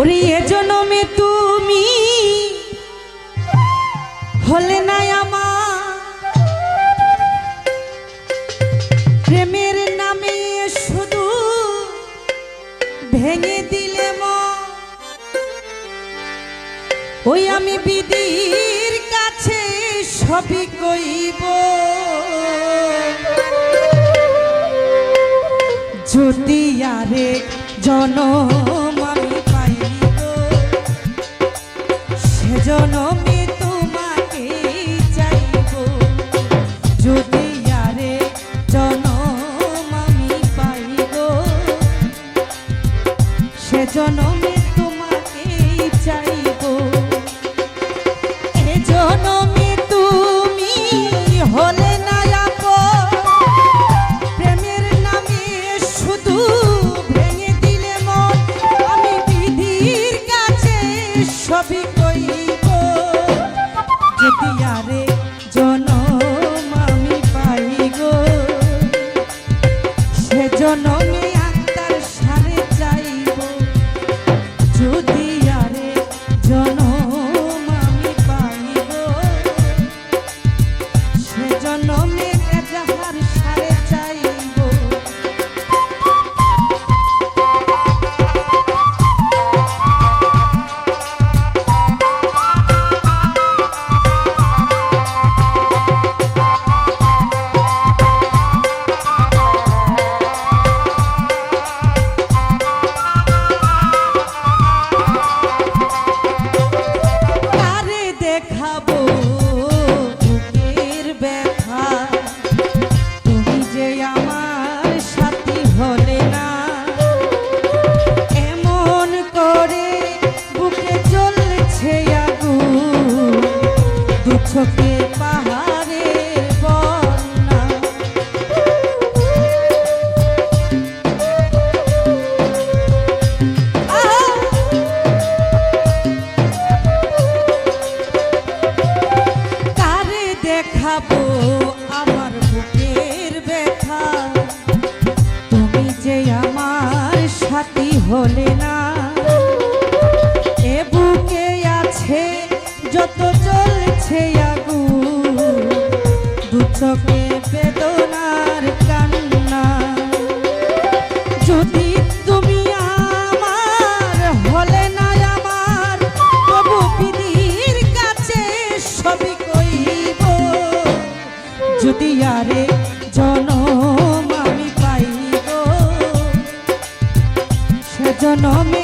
ওরে এ জনমে তুমি হলে না আমার। প্রেমের নামে শুধু ভেঙে দিলে ওই আমি বিদির কাছে সবই কইব। যদি আরেক জনম কইব যদি আরে nome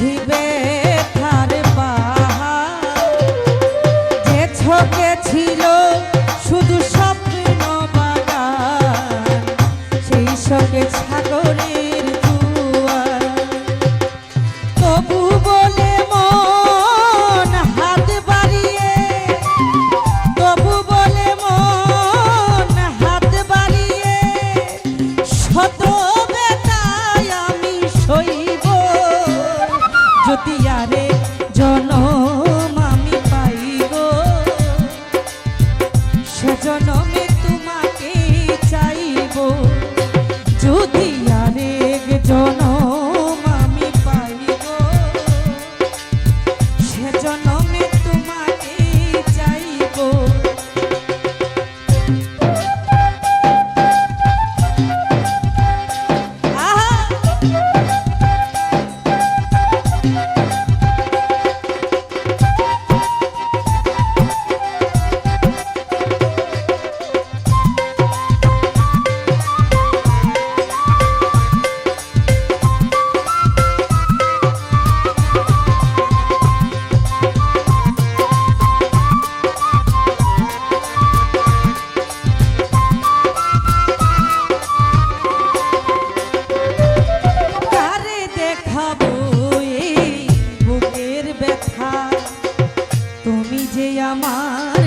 বুঝিবে ज्योतिया रे যে আমার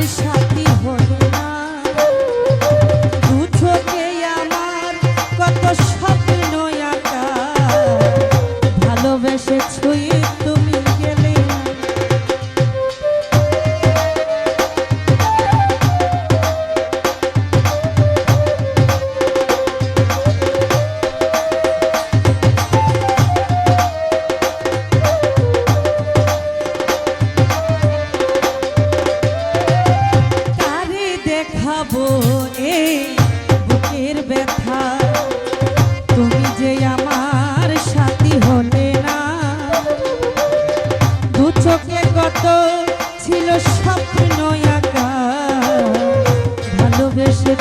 তুমি যে আমার সাথী হলে না। দু ছিল স্বপ্ন আঁকা। ভালোবেসে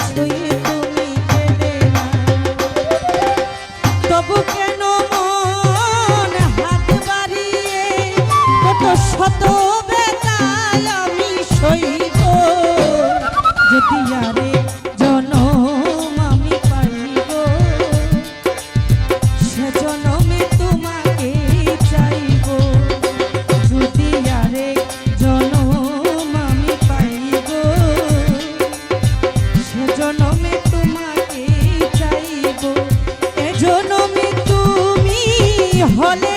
এ জনমি তুমি হলে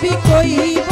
picoíba.